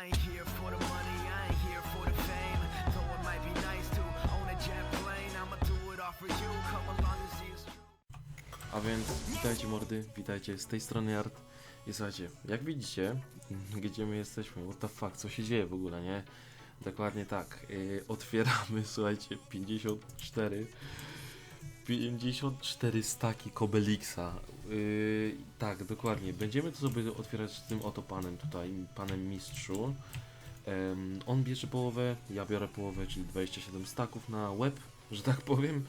Ain't here for the money, I ain't here for the fame. Though it might be nice to own a jet plane, I'ma do it all for you. Come along and see. A więc witajcie mordy, witajcie z tej strony Art. I słuchajcie, jak widzicie, gdzie my jesteśmy, what the fuck, co się dzieje w ogóle, nie? Dokładnie tak, yy, otwieramy, słuchajcie, 54 54 staki Kobelixa. Yy, tak, dokładnie. Będziemy to sobie otwierać z tym oto panem tutaj, panem mistrzu. Em, on bierze połowę, ja biorę połowę, czyli 27 staków na web, że tak powiem.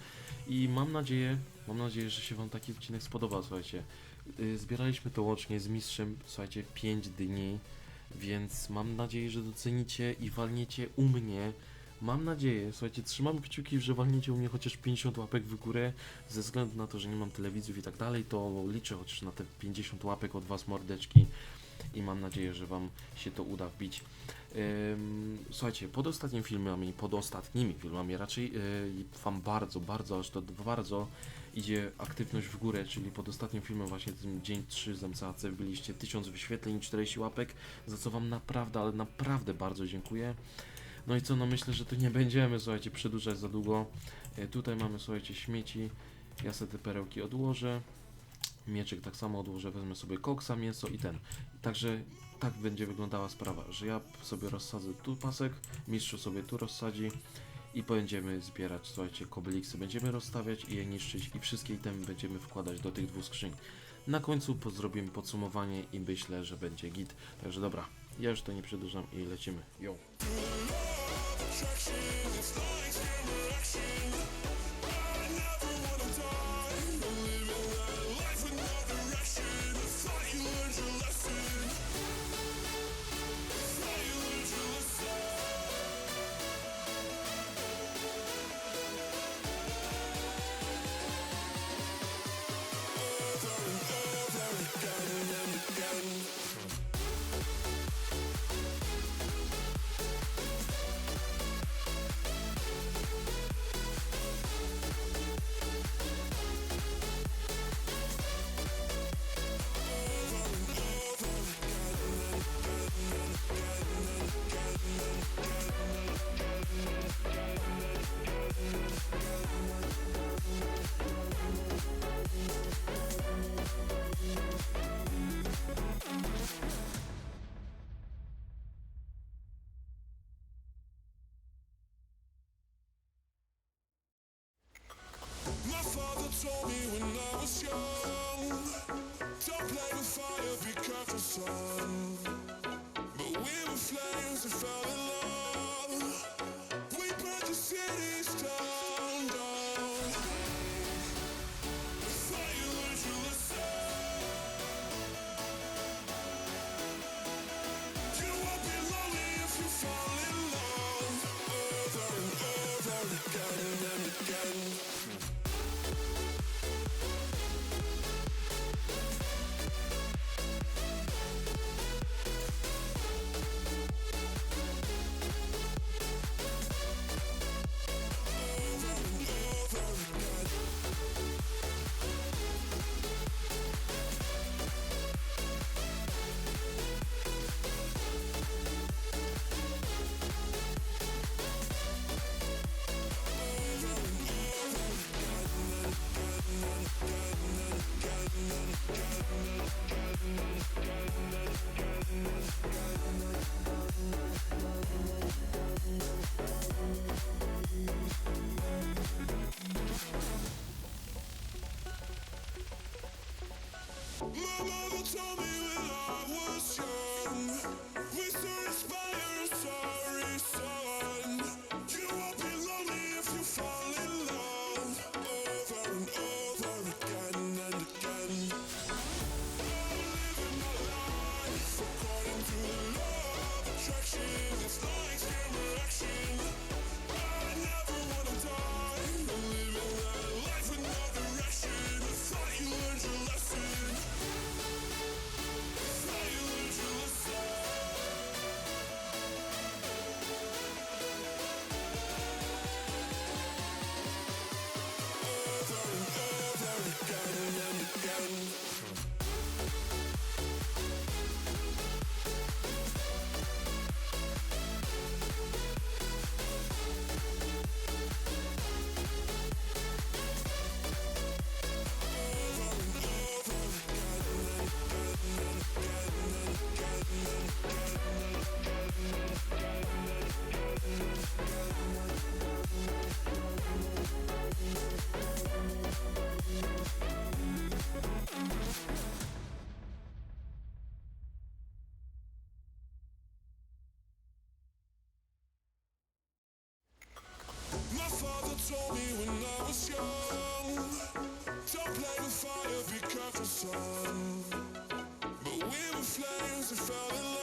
I mam nadzieję, mam nadzieję, że się wam taki odcinek spodoba, słuchajcie. Yy, zbieraliśmy to łącznie z mistrzem, słuchajcie, 5 dni, więc mam nadzieję, że docenicie i walniecie u mnie. Mam nadzieję, słuchajcie, trzymam kciuki, że walniecie u mnie chociaż 50 łapek w górę, ze względu na to, że nie mam telewizów i tak dalej, to liczę chociaż na te 50 łapek od was mordeczki i mam nadzieję, że wam się to uda wbić. Słuchajcie, pod ostatnimi filmami, pod ostatnimi filmami raczej yy, wam bardzo, bardzo, aż to bardzo idzie aktywność w górę, czyli pod ostatnim filmem właśnie tym dzień 3 z MCAC byliście 1000 wyświetleń i 40 łapek, za co wam naprawdę, ale naprawdę bardzo dziękuję. No i co, no myślę, że tu nie będziemy, słuchajcie, przedłużać za długo. E, tutaj mamy, słuchajcie, śmieci. Ja sobie te perełki odłożę. Mieczyk tak samo odłożę, wezmę sobie koksa, mięso i ten. Także tak będzie wyglądała sprawa, że ja sobie rozsadzę tu pasek, mistrzu sobie tu rozsadzi i będziemy zbierać, słuchajcie, kobeliksy będziemy rozstawiać i je niszczyć i wszystkie itemy będziemy wkładać do tych dwóch skrzyń. Na końcu zrobimy podsumowanie i myślę, że będzie git. Także dobra, ja już to nie przedłużam i lecimy. Yo. attraction. It's lights, camera, action. Told me when I was young, don't play with fire, be careful, son. Told me when I was young. Don't play with fire, be careful, son. But we were flames and fell in love.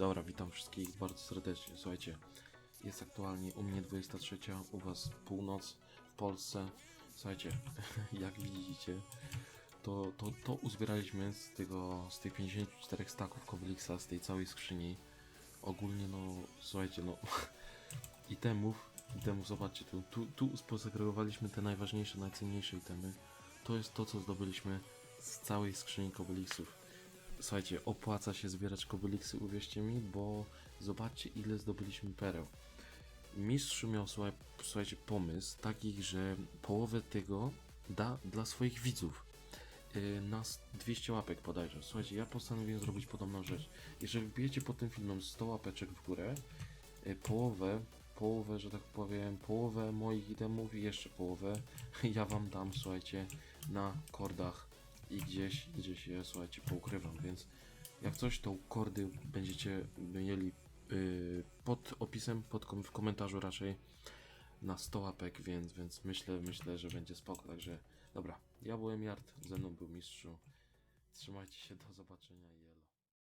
Dobra, witam wszystkich bardzo serdecznie. Słuchajcie, jest aktualnie u mnie 23, u was północ w Polsce. Słuchajcie, jak widzicie, to, to, to uzbieraliśmy z tego, z tych 54 staków Kowliksa, z tej całej skrzyni. Ogólnie, no, słuchajcie, no, itemów, itemów, zobaczcie, tu, tu, tu posegregowaliśmy te najważniejsze, najcenniejsze itemy. To jest to, co zdobyliśmy z całej skrzyni Kowliksów. Słuchajcie, opłaca się zbierać kobyliksy, uwierzcie mi, bo zobaczcie ile zdobyliśmy pereł. Mistrz miał, słuchaj, słuchajcie, pomysł taki, że połowę tego da dla swoich widzów. Yy, na s- 200 łapek podajże. Słuchajcie, ja postanowiłem zrobić podobną rzecz. Jeżeli wbijecie pod tym filmem 100 łapeczek w górę, yy, połowę, połowę, że tak powiem, połowę moich itemów i jeszcze połowę ja wam dam, słuchajcie, na kordach i gdzieś, gdzieś je, słuchajcie, poukrywam, więc jak coś, to kordy będziecie mieli yy, pod opisem, pod kom w komentarzu raczej na 100 łapek, więc, więc myślę, myślę, że będzie spoko, także dobra, ja byłem Jart, ze mną był Mistrzu, trzymajcie się, do zobaczenia.